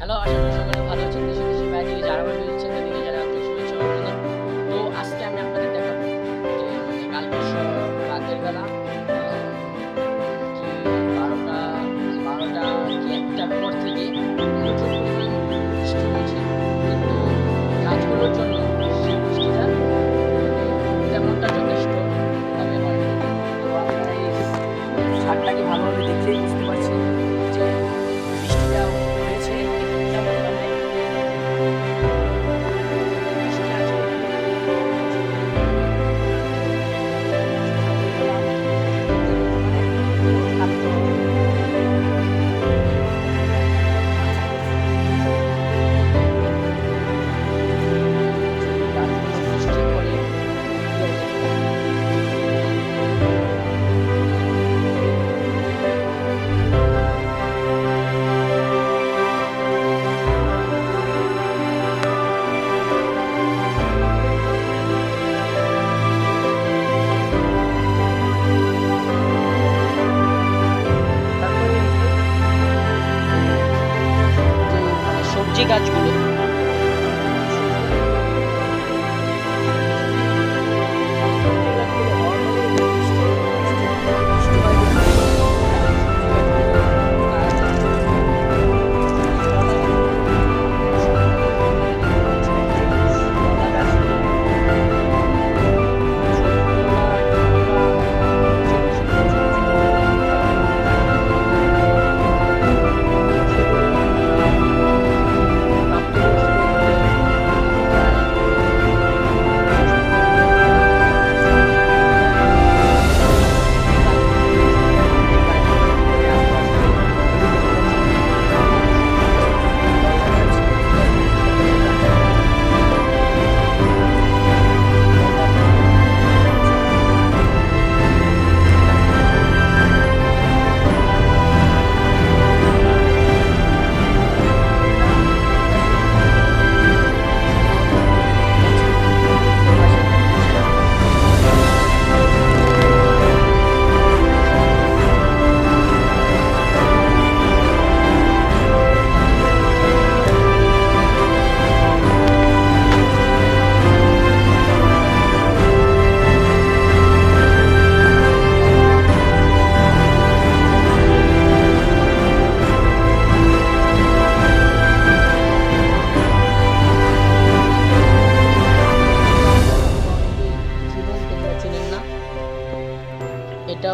Hello, আশা করি সকলে ভালো আছেন, দেশে দেশে বাইরে যারা আমার ভিডিও তাদেরকে যারা আন্তরিক শুভেচ্ছা অভিনন্দন। তো আজকে আমি আপনাদের দেখাবো যে মানে কাল রাতের বেলা বারোটা বারোটা কি একটার পর থেকে প্রচুর পরিমাণ বৃষ্টি হয়েছে। কিন্তু কাজগুলোর জন্য সবজি গাছগুলো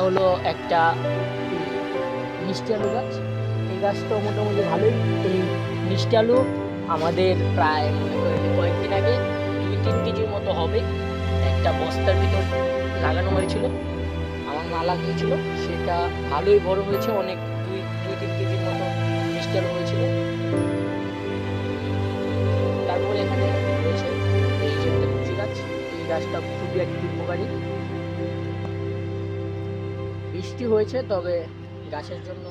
হলো একটা মিষ্টি আলু গাছ। এই গাছটা মোটামুটি ভালোই। এই মিষ্টি আলু আমাদের প্রায় মনে করেন কয়েকদিন আগে দুই, তিন কেজির মতো হবে। একটা বস্তার ভিতর লাগানো হয়েছিল। আমার মা লাগিয়েছিল। সেটা ভালোই বড় হয়েছে। অনেক দুই দুই, তিন কেজির মতো মিষ্টি আলু হয়েছিল। তারপরে এখানে রয়েছে এই যে একটা গাছ। এই গাছটা খুবই একটি উপকারী। বৃষ্টি হয়েছে, তবে গাছের জন্য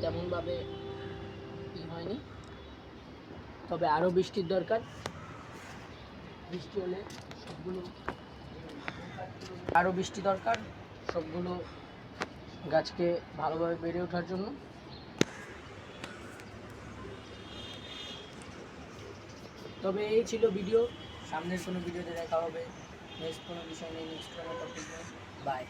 তেমনভাবে ই হয়নি। তবে আরও বৃষ্টির দরকার। বৃষ্টি হলে সবগুলো আরও বৃষ্টি দরকার, সবগুলো গাছকে ভালোভাবে বেড়ে ওঠার জন্য। তবে এই ছিল ভিডিও। সামনের কোনো ভিডিওতে দেখা হবে। নেক্সট কোনো বিষয় নিয়ে, নেক্সট কোনো টপিক নিয়ে। বাই